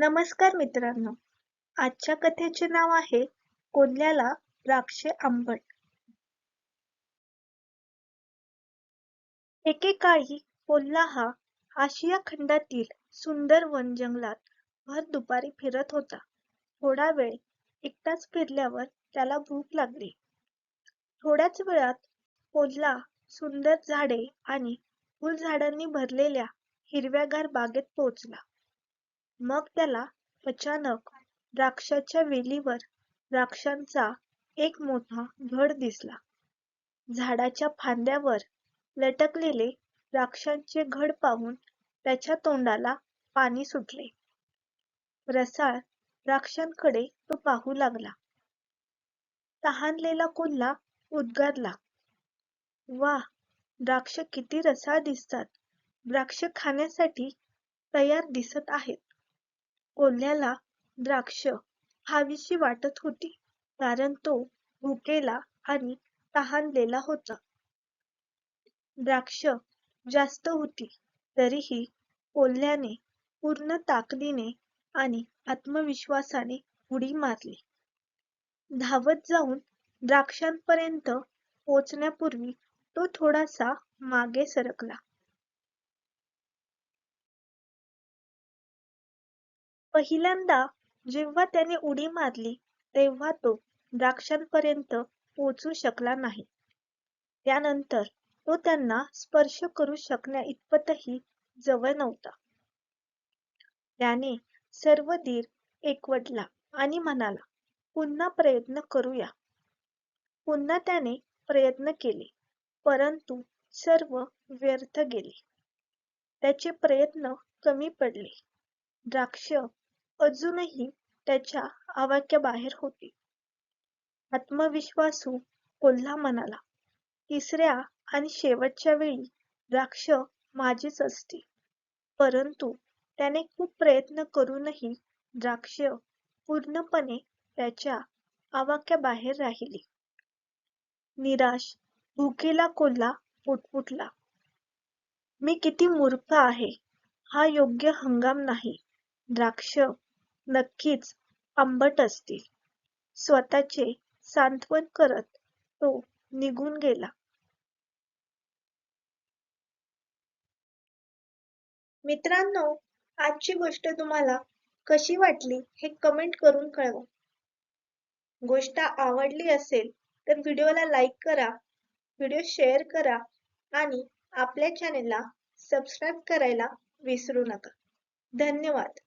नमस्कार मित्रांनो. आजच्या कथेचे नाव आहे कोल्ह्याला द्राक्षे आंबट. एकेकाळी कोल्हा हा आशिया खंडातील सुंदर वन जंगलात भर दुपारी फिरत होता. थोडा वेळ एकटाच फिरल्यावर त्याला भूक लागली. थोड्याच वेळात कोल्हा सुंदर झाडे आणि फुलझाडांनी भरलेल्या हिरव्यागार बागेत पोहोचला. मग त्याला अचानक द्राक्षाच्या वेलीवर द्राक्षांचा एक मोठा घड दिसला. झाडाच्या फांद्यावर लटकलेले द्राक्षांचे घड पाहून त्याच्या तोंडाला पाणी सुटले. रसाळ द्राक्षांकडे तो पाहू लागला. तहानलेला कोल्हा उद्गारला. वा द्राक्ष किती रसाळ दिसतात. द्राक्ष खाण्यासाठी तयार दिसत आहेत. कोल्ह्याला द्राक्ष खावीशी वाटत होती. कारण तो भुकेला आणि तहानलेला होता. द्राक्ष जास्त होती. तरीही कोल्ह्याने पूर्ण ताकदीने आणि आत्मविश्वासाने उडी मारली. धावत जाऊन द्राक्षांपर्यंत पोचण्यापूर्वी तो थोडासा मागे सरकला. पहिल्यांदा जेव्हा त्याने उडी मारली तेव्हा तो द्राक्षांपर्यंत पोचू शकला नाही. त्यानंतर तो त्यांना स्पर्श करू शकण्या इतपतही जवळ नव्हता. त्याने सर्व धीर एकवटला आणि म्हणाला पुन्हा प्रयत्न करूया. पुन्हा त्याने प्रयत्न केले परंतु सर्व व्यर्थ गेले. त्याचे प्रयत्न कमी पडले. द्राक्ष अजूनही त्याच्या आवाक्याबाहेर होती. आत्मविश्वासू कोल्हा म्हणाला तिसऱ्या आणि शेवटच्या वेळी द्राक्ष माझीच असती. परंतु त्याने खूप प्रयत्न करूनही द्राक्ष पूर्णपणे त्याच्या आवाक्याबाहेर राहिली. निराश भुकेला कोल्हा पुटपुटला मी किती मूर्ख आहे हा योग्य हंगाम नाही. द्राक्ष नक्कीच आंबट असतील. स्वतःचे सांत्वन करत तो निघून गेला. मित्रांनो आजची गोष्ट तुम्हाला कशी वाटली हे कमेंट करून कळवा. गोष्ट आवडली असेल तर व्हिडिओला लाईक करा व्हिडिओ शेअर करा आणि आपल्या चॅनेलला सबस्क्राईब करायला विसरू नका. धन्यवाद.